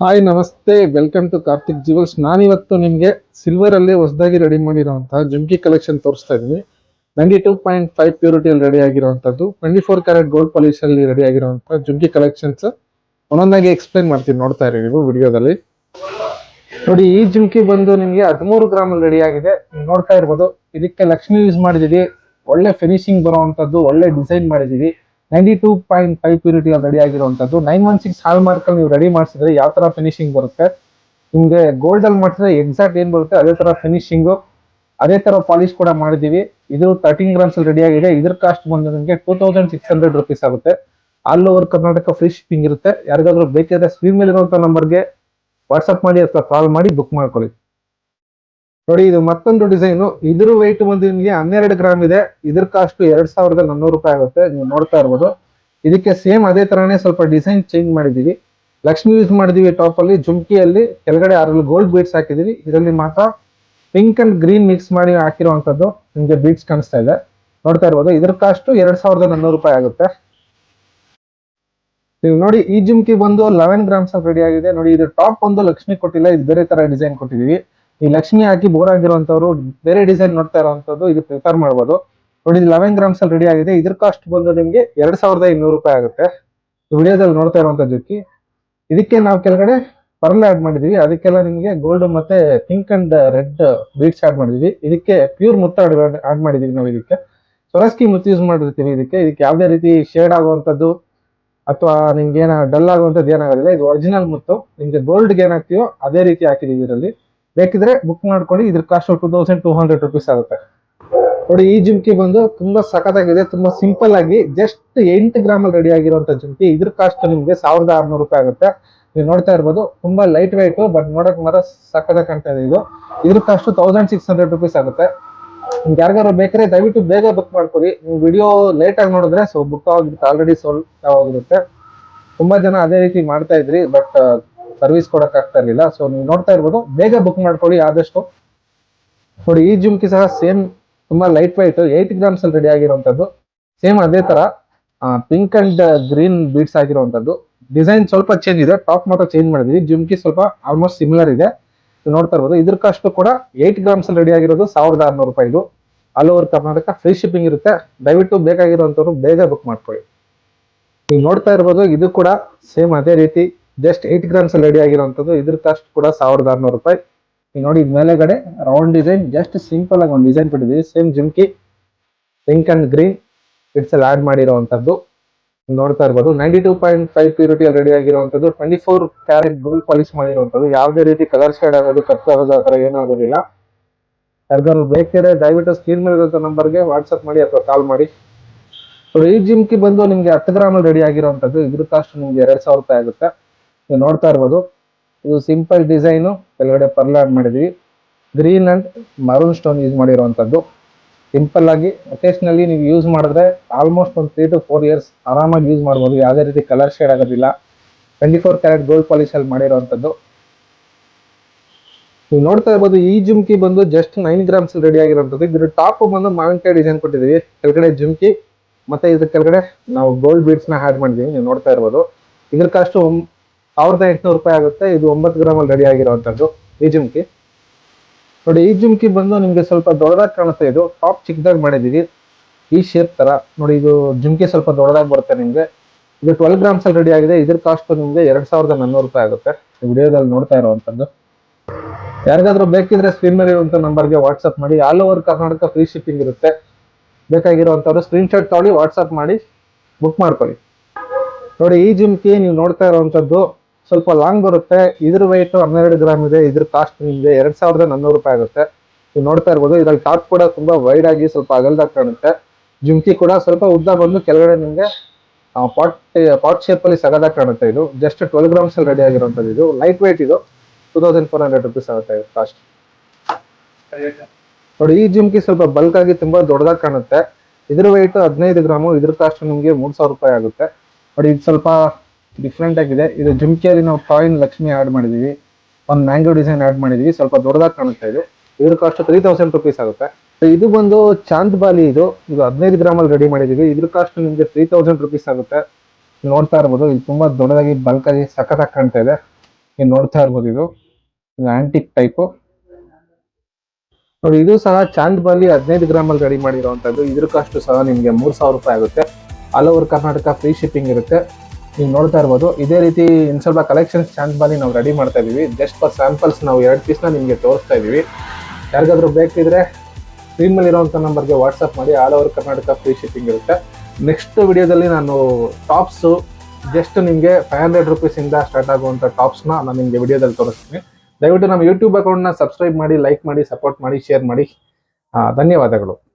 Hi, ನಮಸ್ತೆ. Welcome to Karthik jewels ನಾನಿವತ್ತು ನಿಮಗೆ ಸಿಲ್ವರ್ ಅಲ್ಲಿ ಹೊಸದಾಗಿ ರೆಡಿ ಮಾಡಿರುವಂತಹ ಜುಮ್ಕಿ ಕಲೆಕ್ಷನ್ ತೋರಿಸ್ತಾ ಇದ್ದೀನಿ. ನೈಂಟಿ ಟೂ ಪಾಯಿಂಟ್ ಫೈವ್ ಪ್ಯೂರಿಟಿಯಲ್ಲಿ ರೆಡಿ ಆಗಿರುವಂತದ್ದು twenty four carat gold polish ಅಲ್ಲಿ ರೆಡಿ ಆಗಿರುವಂತಹ ಜುಮ್ಕಿ ಕಲೆಕ್ಷನ್ಸ್ ಒಂದೊಂದಾಗಿ ಎಕ್ಸ್ಪ್ಲೈನ್ ಮಾಡ್ತೀನಿ. ನೋಡ್ತಾ ಇರಿ ನೀವು ವಿಡಿಯೋದಲ್ಲಿ. ನೋಡಿ, ಈ ಜುಮ್ಕಿ ಬಂದು ನಿಮಗೆ ಹದಿಮೂರು ಗ್ರಾಮಲ್ಲಿ ರೆಡಿ ಆಗಿದೆ. ನೋಡ್ತಾ ಇರ್ಬೋದು. ಇದಕ್ಕೆ ಲಕ್ಷ್ಮಿ ಯೂಸ್ ಮಾಡಿದೀವಿ. ಒಳ್ಳೆ ಫಿನಿಶಿಂಗ್ ಬರುವಂತದ್ದು ಒಳ್ಳೆ ಡಿಸೈನ್ ಮಾಡಿದೀವಿ. Ninety two point five purity ready ಆಗಿರುವಂತದ್ದು. Nine one six hallmark ಅಲ್ಲಿ ನೀವು ರೆಡಿ ಮಾಡಿಸಿದ್ರೆ ಯಾವ ತರ ಫಿನಿಶಿಂಗ್ ಬರುತ್ತೆ? ನಿಮ್ಗೆ ಗೋಲ್ಡ್ ಅಲ್ಲಿ ಮಾಡಿಸಿದ್ರೆ ಎಕ್ಸಾಕ್ಟ್ ಏನ್ ಬರುತ್ತೆ? ಅದೇ ತರ ಫಿನಿಶಿಂಗು ಅದೇ ತರ ಪಾಲಿಶ್ ಕೂಡ ಮಾಡಿದೀವಿ ಇದು ತರ್ಟೀನ್ ಗ್ರಾಮ್ಸ್ ಅಲ್ಲಿ ರೆಡಿ ಆಗಿದೆ. ಇದ್ರ ಕಾಸ್ಟ್ ಬಂದು ನಿಮಗೆ two thousand six hundred rupees ಆಗುತ್ತೆ. All over Karnataka free shipping ಇರುತ್ತೆ. ಯಾರಿಗಾದ್ರೂ ಬೇಕಿದ್ರೆ ಸ್ಕ್ರೀನ್ ಇರುವಂತ ನಂಬರ್ಗೆ ವಾಟ್ಸಪ್ ಮಾಡಿ ಅಥವಾ ಕಾಲ್ ಮಾಡಿ ಬುಕ್ ಮಾಡ್ಕೊಳ್ಳಿ. ನೋಡಿ, ಇದು ಮತ್ತೊಂದು ಡಿಸೈನು ಇದ್ರ ವೆಯ್ಟ್ ಬಂದು ನಿಮಗೆ ಹನ್ನೆರಡು ಗ್ರಾಮ್ ಇದೆ. ಇದ್ರ ಕಾಸ್ಟ್ ಎರಡ್ ಸಾವಿರದ ನಾನ್ನೂರು ರೂಪಾಯಿ ಆಗುತ್ತೆ. ನೀವು ನೋಡ್ತಾ ಇರ್ಬೋದು. ಇದಕ್ಕೆ ಸೇಮ್ ಅದೇ ತರಾನೇ ಸ್ವಲ್ಪ ಡಿಸೈನ್ ಚೇಂಜ್ ಮಾಡಿದೀವಿ ಲಕ್ಷ್ಮಿ ಯೂಸ್ ಮಾಡಿದೀವಿ ಟಾಪ್ ಅಲ್ಲಿ, ಜುಮ್ಕಿಯಲ್ಲಿ. ಕೆಳಗಡೆ ಆರಲ್ಲಿ ಗೋಲ್ಡ್ ಬೀಟ್ಸ್ ಹಾಕಿದೀವಿ ಇದರಲ್ಲಿ ಮಾತ್ರ ಪಿಂಕ್ ಅಂಡ್ ಗ್ರೀನ್ ಮಿಕ್ಸ್ ಮಾಡಿ ಹಾಕಿರುವಂತದ್ದು ನಿಮಗೆ ಬೀಡ್ಸ್ ಕಾಣಿಸ್ತಾ ಇದೆ. ನೋಡ್ತಾ ಇರ್ಬೋದು. ಇದ್ರ ಕಾಸ್ಟ್ ಎರಡ್ ಸಾವಿರದ ನಾನ್ನೂರು ರೂಪಾಯಿ ಆಗುತ್ತೆ. ನೀವು ನೋಡಿ, ಈ ಜುಮ್ಕಿ ಬಂದು ಲೆವೆನ್ ಗ್ರಾಮ್ಸ್ ರೆಡಿ ಆಗಿದೆ. ನೋಡಿ, ಇದು ಟಾಪ್ ಒಂದು ಲಕ್ಷ್ಮಿ ಕೊಟ್ಟಿಲ್ಲ. ಇದು ಬೇರೆ ತರ ಡಿಸೈನ್ ಕೊಟ್ಟಿದೀವಿ ಈ ಲಕ್ಷ್ಮಿ ಹಾಕಿ ಬೋರ್ ಆಗಿರುವಂತವ್ರು ಬೇರೆ ಡಿಸೈನ್ ನೋಡ್ತಾ ಇರುವಂತದ್ದು ಇದು ಪ್ರಿಫರ್ ಮಾಡ್ಬೋದು. ನೋಡಿ ಲೆವೆನ್ ಗ್ರಾಮ್ಸ್ ಅಲ್ಲಿ ರೆಡಿ ಆಗಿದೆ. ಇದ್ರ ಕಾಸ್ಟ್ ಬಂದು ನಿಮಗೆ ಎರಡ್ ಸಾವಿರದ ಇನ್ನೂರು ರೂಪಾಯಿ ಆಗುತ್ತೆ. ವಿಡಿಯೋದಲ್ಲಿ ನೋಡ್ತಾ ಇರುವಂತ ಇದಕ್ಕೆ. ನಾವು ಕೆಳಗಡೆ ಪರ್ಲ್ ಆಡ್ ಮಾಡಿದೀವಿ. ಅದಕ್ಕೆಲ್ಲ ನಿಮಗೆ ಗೋಲ್ಡ್ ಮತ್ತೆ pink and red beads add ಮಾಡಿದೀವಿ. ಇದಕ್ಕೆ ಪ್ಯೂರ್ ಮುತ್ತ ಆಡ್ ಮಾಡಿದೀವಿ ನಾವು ಇದಕ್ಕೆ. ಸೊರಸ್ಕಿ ಮುತ್ತು ಯೂಸ್ ಮಾಡಿರ್ತೀವಿ ಇದಕ್ಕೆ. ಇದಕ್ಕೆ ಯಾವುದೇ ರೀತಿ ಶೇಡ್ ಆಗುವಂತದ್ದು ಅಥವಾ ನಿಮ್ಗೆ ಏನ ಡಲ್ ಆಗುವಂಥದ್ದು ಏನಾಗೋದಿಲ್ಲ. ಇದು ಒರಿಜಿನಲ್ ಮುತ್ತು. ನಿಮ್ಗೆ ಗೋಲ್ಡ್ಗೆ ಏನಾಗ್ತೀವೋ ಅದೇ ರೀತಿ ಹಾಕಿದೀವಿ ಇದರಲ್ಲಿ. ಬೇಕಿದ್ರೆ ಬುಕ್ ಮಾಡ್ಕೊಂಡು ಇದ್ರ cost two thousand two hundred rupees ಆಗುತ್ತೆ. ನೋಡಿ, ಈ ಜುಮ್ಕಿ ಬಂದು ತುಂಬಾ ಸಖತ್ತಾಗಿದೆ, ತುಂಬಾ ಸಿಂಪಲ್ ಆಗಿ ಜಸ್ಟ್ ಎಂಟು ಗ್ರಾಮ್ ಅಲ್ಲಿ ರೆಡಿ ಆಗಿರುವಂತ ಜುಮ್ಕಿ, ಇದ್ರ ಕಾಸ್ಟ್ ನಿಮ್ಗೆ ಸಾವಿರದ ಆರ್ನೂರು ರೂಪಾಯಿ ಆಗುತ್ತೆ. ನೀವು ನೋಡ್ತಾ ಇರ್ಬೋದು, ತುಂಬಾ ಲೈಟ್ ವೆಯ್ಟ್ ಬಟ್ ನೋಡಕ್ ಮಾತ್ರ ಸಖತ್ತಾಗಿ ಕಾಣ್ತಾ ಇದೆ ಇದು. ಇದ್ರ cost thousand six hundred rupees ಆಗುತ್ತೆ. ನಿಮ್ಗೆ ಯಾರಿಗಾರು ಬೇಕಾದ್ರೆ ದಯವಿಟ್ಟು ಬೇಗ ಬುಕ್ ಮಾಡ್ಕೊಳ್ಳಿ ನೀವು ವಿಡಿಯೋ ಲೇಟ್ ಆಗಿ ನೋಡಿದ್ರೆ ಸೊ ಬುಕ್ ಆಗಿರುತ್ತೆ ಆಲ್ರೆಡಿ ಸೋಲ್ ಆಗಿರುತ್ತೆ ತುಂಬಾ ಜನ ಅದೇ ರೀತಿ ಮಾಡ್ತಾ ಇದ್ರಿ ಬಟ್ ಸರ್ವಿಸ್ ಕೊಡಕ್ ಆಗ್ತಾ ಇರ್ಲಿಲ್ಲ. ಸೊ ನೀವು ನೋಡ್ತಾ ಇರ್ಬೋದು, ಬೇಗ ಬುಕ್ ಮಾಡ್ಕೊಳ್ಳಿ, ಆದಷ್ಟು. ನೋಡಿ, ಈ ಜುಮ್ಕಿ ಸಹ ಸೇಮ್ ತುಂಬಾ ಲೈಟ್ ವೈಟ್ ಏಟ್ ಗ್ರಾಮ್ಸ್ ಅಲ್ಲಿ ರೆಡಿ ಆಗಿರುವಂತದ್ದು ಸೇಮ್ ಅದೇ ತರ ಪಿಂಕ್ ಅಂಡ್ ಗ್ರೀನ್ ಬೀಡ್ಸ್ ಆಗಿರುವಂತದ್ದು ಡಿಸೈನ್ ಸ್ವಲ್ಪ ಚೇಂಜ್ ಇದೆ ಟಾಪ್ ಮಾತ್ರ ಚೇಂಜ್ ಮಾಡಿದ್ವಿ. ಜುಮ್ಕಿ ಸ್ವಲ್ಪ ಆಲ್ಮೋಸ್ಟ್ ಸಿಮಿಲರ್ ಇದೆ. ನೋಡ್ತಾ ಇರ್ಬೋದು, ಇದ್ರ ಕಾಸ್ಟ್ ಕೂಡ ಏಟ್ ಗ್ರಾಮ್ಸ್ ಅಲ್ಲಿ ರೆಡಿ ಆಗಿರೋದು ಸಾವಿರದ ಆರ್ನೂರು ರೂಪಾಯಿದು all over Karnataka free shipping ಇರುತ್ತೆ. ದಯವಿಟ್ಟು ಬೇಕಾಗಿರುವಂತವ್ರು ಬೇಗ ಬುಕ್ ಮಾಡ್ಕೊಳ್ಳಿ. ನೀವು ನೋಡ್ತಾ ಇರ್ಬೋದು, ಇದು ಕೂಡ ಸೇಮ್ ಅದೇ ರೀತಿ. ಜಸ್ಟ್ ಏಟ್ ಗ್ರಾಮ್ಸ್ ರೆಡಿ ಆಗಿರುವಂತದ್ದು ಇದ್ರ ಕಾಸ್ಟ್ ಕೂಡ ಸಾವಿರದ ಆರ್ನೂರು ರೂಪಾಯಿ. ಈಗ ನೋಡಿ ಮೇಲೆಗಡೆ ರೌಂಡ್ ಡಿಸೈನ್ ಜಸ್ಟ್ ಸಿಂಪಲ್ ಆಗಿ ಒಂದು ಡಿಸೈನ್ ಕೊಟ್ಟಿದ್ದೀವಿ. Same jhumki pink and green it's ಅಲ್ಲಿ ಆಡ್ ಮಾಡಿರುವಂತದ್ದು ನೋಡ್ತಾ ಇರ್ಬೋದು. Ninety two point five purity ready ಆಗಿರುವಂತದ್ದು twenty four carat gold polish ಮಾಡಿರುವಂತದ್ದು ಯಾವುದೇ ರೀತಿ ಕಲರ್ ಶೇಡ್ ಆಗೋದು ಕಟ್ ಆಗೋದು ಆ ಥರ ಏನೂ ಆಗೋದಿಲ್ಲ. ಯಾರಿಗಾರು ಬೇಕಿದ್ರೆ ದಯವಿಟ್ಟು ಸ್ಕ್ರೀನ್ ಮೇಲೆ ನಂಬರ್ಗೆ ವಾಟ್ಸಪ್ ಮಾಡಿ ಅಥವಾ ಕಾಲ್ ಮಾಡಿ. ಈ ಜಿಮ್ಕಿ ಬಂದು ನಿಮಗೆ ಹತ್ತು ಗ್ರಾಮಲ್ಲಿ ರೆಡಿ ಆಗಿರುವಂಥದ್ದು. ಇದ್ರ ಕಾಸ್ಟ್ ನಿಮಗೆ ಎರಡು ಸಾವಿರ ರೂಪಾಯಿ ಆಗುತ್ತೆ. ನೀವು ನೋಡ್ತಾ ಇರ್ಬೋದು. ಇದು ಸಿಂಪಲ್ ಡಿಸೈನು ಕೆಳಗಡೆ ಪರ್ಲ್ ಆಡ್ ಮಾಡಿದ್ವಿ. Green and maroon stone use ಮಾಡಿರೋವಂಥದ್ದು simple ಆಗಿ ಒಕೇಶ್ನಲ್ಲಿ ನೀವು ಯೂಸ್ ಮಾಡಿದ್ರೆ ಆಲ್ಮೋಸ್ಟ್ ಒಂದು ತ್ರೀ ಟು ಫೋರ್ ಇಯರ್ಸ್ ಆರಾಮಾಗಿ ಯೂಸ್ ಮಾಡ್ಬೋದು. ಯಾವುದೇ ರೀತಿ ಕಲರ್ ಶೇಡ್ ಆಗೋದಿಲ್ಲ. ಟ್ವೆಂಟಿ ಫೋರ್ ಕ್ಯಾರೆಟ್ ಗೋಲ್ಡ್ ಪಾಲಿಶಲ್ಲಿ ಅಲ್ಲಿ ಮಾಡಿರುವಂತದ್ದು. ನೀವು ನೋಡ್ತಾ ಇರ್ಬೋದು, ಈ ಜುಮ್ಕಿ ಬಂದು ಜಸ್ಟ್ ನೈನ್ ಗ್ರಾಮ್ಸ್ ರೆಡಿ ಆಗಿರುವಂಥದ್ದು ಇದ್ರ ಟಾಪ್ ಬಂದು ಮಾವಿನಕಾಯಿ ಡಿಸೈನ್ ಕೊಟ್ಟಿದ್ದೀವಿ. ಕೆಳಗಡೆ ಜುಮ್ಕಿ, ಮತ್ತೆ ಇದ್ರ ಕೆಳಗಡೆ ನಾವು ಗೋಲ್ಡ್ ಬೀಡ್ಸ್ನ ಆ್ಯಡ್ ಮಾಡಿದ್ದೀವಿ. ನೀವು ನೋಡ್ತಾ ಇರ್ಬೋದು. ಇದ್ರ ಕಾಸ್ಟ್ ಸಾವಿರದ ಎಂಟುನೂರು ರೂಪಾಯಿ ಆಗುತ್ತೆ. ಇದು ಒಂಬತ್ತು ಗ್ರಾಮ್ ಅಲ್ಲಿ ರೆಡಿ ಆಗಿರುವಂತದ್ದು ಈ ಜುಮ್ಕಿ ನೋಡಿ, ಈ ಜುಮ್ಕಿ ಬಂದು ನಿಮ್ಗೆ ಸ್ವಲ್ಪ ದೊಡ್ಡದಾಗಿ ಕಾಣುತ್ತೆ ಇದು. ಟಾಪ್ ಚಿಕ್ಕದಾಗಿ ಮಾಡಿದೀವಿ ಈ ಶೇಪ್ ತರ. ನೋಡಿ, ಇದು ಜುಮ್ಕಿ ಸ್ವಲ್ಪ ದೊಡ್ಡದಾಗಿ ಬರುತ್ತೆ ನಿಮ್ಗೆ. ಇದು ಟ್ವೆಲ್ ಗ್ರಾಮ್ಸ್ ಅಲ್ಲಿ ರೆಡಿ ಆಗಿದೆ. ಇದ್ರ ಕಾಸ್ಟ್ ನಿಮ್ಗೆ ಎರಡ್ ಸಾವಿರದ ನಾನ್ನೂರು ರೂಪಾಯಿ ಆಗುತ್ತೆ. ವಿಡಿಯೋದಲ್ಲಿ ನೋಡ್ತಾ ಇರುವಂತದ್ದು. ಯಾರಿಗಾದ್ರೂ ಬೇಕಿದ್ರೆ ಸ್ಕ್ರೀನ್ ಮೇಲೆ ಇರುವಂತ ನಂಬರ್ಗೆ ವಾಟ್ಸಪ್ ಮಾಡಿ. All over Karnataka free shipping ಇರುತ್ತೆ. ಬೇಕಾಗಿರುವಂಥವ್ರು ಸ್ಕ್ರೀನ್ ಶಾಟ್ ತಗೊಳ್ಳಿ ವಾಟ್ಸಪ್ ಮಾಡಿ ಬುಕ್ ಮಾಡ್ಕೊಳ್ಳಿ. ನೋಡಿ, ಈ ಜಿಮ್ಕಿ ನೀವು ನೋಡ್ತಾ ಇರುವಂತದ್ದು ಸ್ವಲ್ಪ ಲಾಂಗ್ ಬರುತ್ತೆ. ಇದ್ರ ವೆಯ್ಟು ಹನ್ನೆರಡು ಗ್ರಾಮ್ ಇದೆ, ಇದ್ರ ಕಾಸ್ಟ್ ನಿಮಗೆ ಎರಡು ಸಾವಿರದ ನಾನ್ನೂರು ರೂಪಾಯಿ ಆಗುತ್ತೆ. ನೀವು ನೋಡ್ತಾ ಇರ್ಬೋದು, ಇದ್ರಲ್ಲಿ ಟಾಪ್ ಕೂಡ ತುಂಬಾ ವೈಡ್ ಆಗಿ ಸ್ವಲ್ಪ ಅಗಲ್ದಾಗ ಕಾಣುತ್ತೆ. ಜುಮ್ಕಿ ಕೂಡ ಸ್ವಲ್ಪ ಉದ್ದ ಬಂದು ಕೆಳಗಡೆ ನಿಮಗೆ ಪಾಟ್ ಪಾಟ್ ಶೇಪ್ ಅಲ್ಲಿ ಸಗದಾಗಿ ಕಾಣುತ್ತೆ ಇದು. ಜಸ್ಟ್ ಟ್ವೆಲ್ ಗ್ರಾಮ್ಸ್ ಅಲ್ಲಿ ರೆಡಿ ಆಗಿರುವಂತದ್ದು ಇದು. ಲೈಟ್ ವೆಯ್ಟ್ ಇದು. Two thousand four hundred rupees ಆಗುತ್ತೆ ಕಾಸ್ಟ್ ನೋಡಿ, ಈ ಜುಮ್ಕಿ ಸ್ವಲ್ಪ ಬಲ್ಕ್ ಆಗಿ ತುಂಬಾ ದೊಡ್ಡದಾಗ ಕಾಣುತ್ತೆ. ಇದ್ರ ವೆಯ್ಟ್ ಹದಿನೈದು ಗ್ರಾಮು ಇದ್ರ ಕಾಸ್ಟ್ ನಿಮಗೆ ಮೂರ್ ಸಾವಿರ ರೂಪಾಯಿ ಆಗುತ್ತೆ. ನೋಡಿ, ಇದು ಸ್ವಲ್ಪ ಡಿಫ್ರೆಂಟ್ ಆಗಿದೆ. ಇದು ಜುಮ್ಕಿಯಲ್ಲಿ ನಾವು ಟಾಯ್ನ್ ಲಕ್ಷ್ಮಿ ಆಡ್ ಮಾಡಿದೀವಿ. ಒಂದು ಮ್ಯಾಂಗೋ ಡಿಸೈನ್ ಆಡ್ ಮಾಡಿದೀವಿ. ಸ್ವಲ್ಪ ದೊಡ್ಡದಾಗಿ ಕಾಣುತ್ತೆ ಇದು. ಇದ್ರ ಕಾಸ್ಟ್ ತ್ರೀ ತೌಸಂಡ್ ರುಪೀಸ್ ಆಗುತ್ತೆ. ಇದು ಬಂದು ಚಾಂದ್ ಬಾಲಿ ಇದು. ಇದು ಹದಿನೈದು ಗ್ರಾಮಲ್ಲಿ ರೆಡಿ ಮಾಡಿದೀವಿ. ಇದ್ರ ಕಾಸ್ಟ್ ನಿಮಗೆ ತ್ರೀ ತೌಸಂಡ್ ರುಪೀಸ್ ಆಗುತ್ತೆ. ನೋಡ್ತಾ ಇರ್ಬೋದು. ಇದು ತುಂಬಾ ದೊಡ್ಡದಾಗಿ ಬಲ್ಕಾಗಿ ಸಖತ್ತಾಗಿ ಕಾಣ್ತಾ ಇದೆ. ನೀವು ನೋಡ್ತಾ ಇರ್ಬೋದು ಇದು. ಇದು ಆಂಟಿಕ್ ಟೈಪು ನೋಡಿ, ಇದು ಸಹ ಚಾಂದ್ ಬಾಲಿ ಹದಿನೈದು ಗ್ರಾಮಲ್ಲಿ ರೆಡಿ ಮಾಡಿರುವಂಥದ್ದು ಇದ್ರ ಕಾಸ್ಟ್ ಸಹ ನಿಮಗೆ ಮೂರು ಸಾವಿರ ರೂಪಾಯಿ ಆಗುತ್ತೆ. All over Karnataka free shipping ಇರುತ್ತೆ. ನೀವು ನೋಡ್ತಾ ಇರ್ಬೋದು. ಇದೇ ರೀತಿ ಇನ್ನು ಸ್ವಲ್ಪ ಕಲೆಕ್ಷನ್ಸ್ ಚಾನ್ಸ್ ಬಂದು ನಾವು ರೆಡಿ ಮಾಡ್ತಾ ಇದ್ದೀವಿ. ಜಸ್ಟ್ ಫಾರ್ ಸ್ಯಾಂಪಲ್ಸ್ ನಾವು ಎರಡು ಪೀಸ್ನ ನಿಮಗೆ ತೋರಿಸ್ತಾ ಇದ್ದೀವಿ. ಯಾರಿಗಾದ್ರೂ ಬೇಕಿದ್ರೆ ಸ್ಕ್ರೀನ್ ಇರುವಂಥ ನಂಬರ್ಗೆ ವಾಟ್ಸಪ್ ಮಾಡಿ. All over Karnataka free shipping ಇರುತ್ತೆ. ನೆಕ್ಸ್ಟ್ ವಿಡಿಯೋದಲ್ಲಿ ನಾನು ಟಾಪ್ಸು ಜಸ್ಟ್ ನಿಮಗೆ ಫೈವ್ ಹಂಡ್ರೆಡ್ ರುಪೀಸಿಂದ ಸ್ಟಾರ್ಟ್ ಆಗುವಂಥ ಟಾಪ್ಸ್ನ ನಾನು ನಿಮಗೆ ವಿಡಿಯೋದಲ್ಲಿ ತೋರಿಸ್ತೀನಿ. ದಯವಿಟ್ಟು ನಮ್ಮ ಯೂಟ್ಯೂಬ್ ಅಕೌಂಟ್ನ ಸಬ್ಸ್ಕ್ರೈಬ್ ಮಾಡಿ ಲೈಕ್ ಮಾಡಿ ಸಪೋರ್ಟ್ ಮಾಡಿ ಶೇರ್ ಮಾಡಿ. ಧನ್ಯವಾದಗಳು.